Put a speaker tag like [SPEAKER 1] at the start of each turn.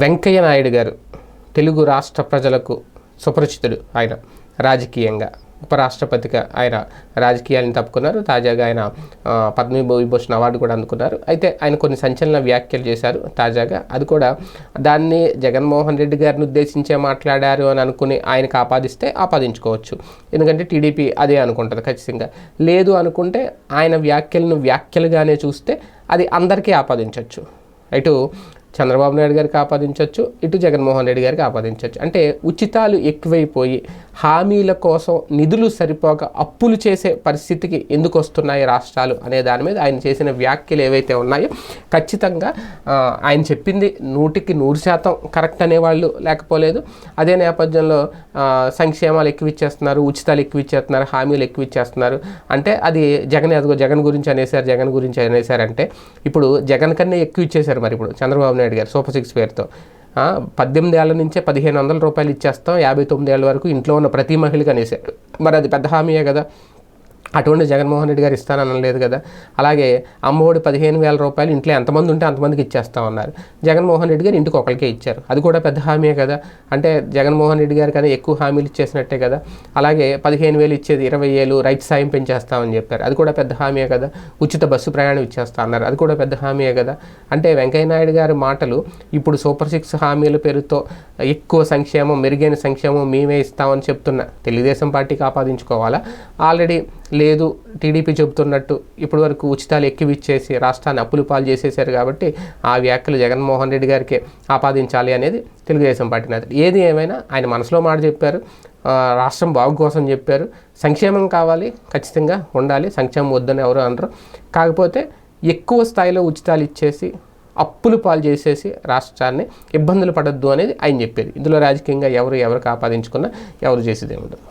[SPEAKER 1] వెంకయ్య నాయుడు గారు తెలుగు రాష్ట్ర ప్రజలకు సుపరిచితుడు ఆయన. రాజకీయంగా ఉపరాష్ట్రపతిగా ఆయన రాజకీయాలను తప్పుకున్నారు. తాజాగా ఆయన పద్మవిభూషణ్ అవార్డు కూడా అందుకున్నారు. అయితే ఆయన కొన్ని సంచలన వ్యాఖ్యలు చేశారు తాజాగా. అది కూడా దాన్ని జగన్మోహన్ రెడ్డి గారిని ఉద్దేశించే మాట్లాడారు అని అనుకుని ఆయనకు ఆపాదిస్తే ఆపాదించుకోవచ్చు. ఎందుకంటే టీడీపీ అదే అనుకుంటుంది ఖచ్చితంగా. లేదు అనుకుంటే ఆయన వ్యాఖ్యలను వ్యాఖ్యలుగానే చూస్తే అది అందరికీ ఆపాదించవచ్చు ఇటు చంద్రబాబు నాయుడు గారికి ఆపాదించవచ్చు ఇటు జగన్మోహన్ రెడ్డి గారికి ఆపాదించవచ్చు అంటే ఉచితాలు ఎక్కువైపోయి హామీల కోసం నిధులు సరిపోక అప్పులు చేసే పరిస్థితికి ఎందుకు వస్తున్నాయి రాష్ట్రాలు అనే దాని మీద ఆయన చేసిన వ్యాఖ్యలు ఏవైతే ఉన్నాయో ఖచ్చితంగా ఆయన చెప్పింది నూటికి నూరు శాతం కరెక్ట్ అనేవాళ్ళు లేకపోలేదు. అదే నేపథ్యంలో సంక్షేమాలు ఎక్కువ ఇచ్చేస్తున్నారు ఉచితాలు ఎక్కువ ఇచ్చేస్తున్నారు హామీలు ఎక్కువ ఇచ్చేస్తున్నారు అంటే అది జగన్ ఎదుగు జగన్ గురించి అనేసారు జగన్ గురించి అనేసారంటే ఇప్పుడు జగన్ కన్నా ఎక్కువ ఇచ్చేశారు మరి ఇప్పుడు చంద్రబాబు నాయుడు గారు సూపర్ సిక్స్ పేరుతో. పద్దెనిమిది ఏళ్ళ నుంచే పదిహేను వందల రూపాయలు ఇచ్చేస్తాం యాభై తొమ్మిది ఏళ్ళ వరకు ఇంట్లో ఉన్న ప్రతి మహిళకు అనేసారు మరి అది పెద్ద హామీయే కదా. అటువంటి జగన్మోహన్ రెడ్డి గారు ఇస్తాననలేదు కదా. అలాగే అమ్మఒడి పదిహేను వేల రూపాయలు ఇంట్లో ఎంతమంది ఉంటే అంతమందికి ఇచ్చేస్తామన్నారు జగన్మోహన్ రెడ్డి గారు ఇంటికి ఒకరికే ఇచ్చారు. అది కూడా పెద్ద హామీయే కదా. అంటే జగన్మోహన్ రెడ్డి గారు కానీ ఎక్కువ హామీలు ఇచ్చేసినట్టే కదా. అలాగే పదిహేను వేలు ఇచ్చేది ఇరవై ఏళ్ళు రైతు సాయం పెంచేస్తామని చెప్పారు. అది కూడా పెద్ద హామీయే కదా. ఉచిత బస్సు ప్రయాణం ఇచ్చేస్తా అన్నారు అది కూడా పెద్ద హామీయే కదా. అంటే వెంకయ్యనాయుడు గారి మాటలు ఇప్పుడు సూపర్ సిక్స్ హామీల పేరుతో ఎక్కువ సంక్షేమం మెరుగైన సంక్షేమం మేమే ఇస్తామని చెప్తున్న. తెలుగుదేశం పార్టీకి ఆపాదించుకోవాలా ఆల్రెడీ లేదు టీడీపీ చెబుతున్నట్టు ఇప్పటి వరకు ఉచితాలు ఎక్కివిచ్చేసి రాష్ట్రాన్ని అప్పులు పాలు చేసేసారు కాబట్టి ఆ వ్యాఖ్యలు జగన్మోహన్ రెడ్డి గారికి ఆపాదించాలి అనేది తెలుగుదేశం పార్టీ నేతలు. ఏది ఏమైనా ఆయన మనసులో మాట చెప్పారు రాష్ట్రం బాగు కోసం చెప్పారు. సంక్షేమం కావాలి ఖచ్చితంగా ఉండాలి. సంక్షేమం వద్దని ఎవరు అనరు. కాకపోతే ఎక్కువ స్థాయిలో ఉచితాలు ఇచ్చేసి అప్పులు పాలు చేసేసి రాష్ట్రాన్ని ఇబ్బందులు పడద్దు అనేది ఆయన చెప్పేది ఇందులో రాజకీయంగా ఎవరు ఎవరికి ఆపాదించుకున్నా ఎవరు చేసేది ఏముండదు.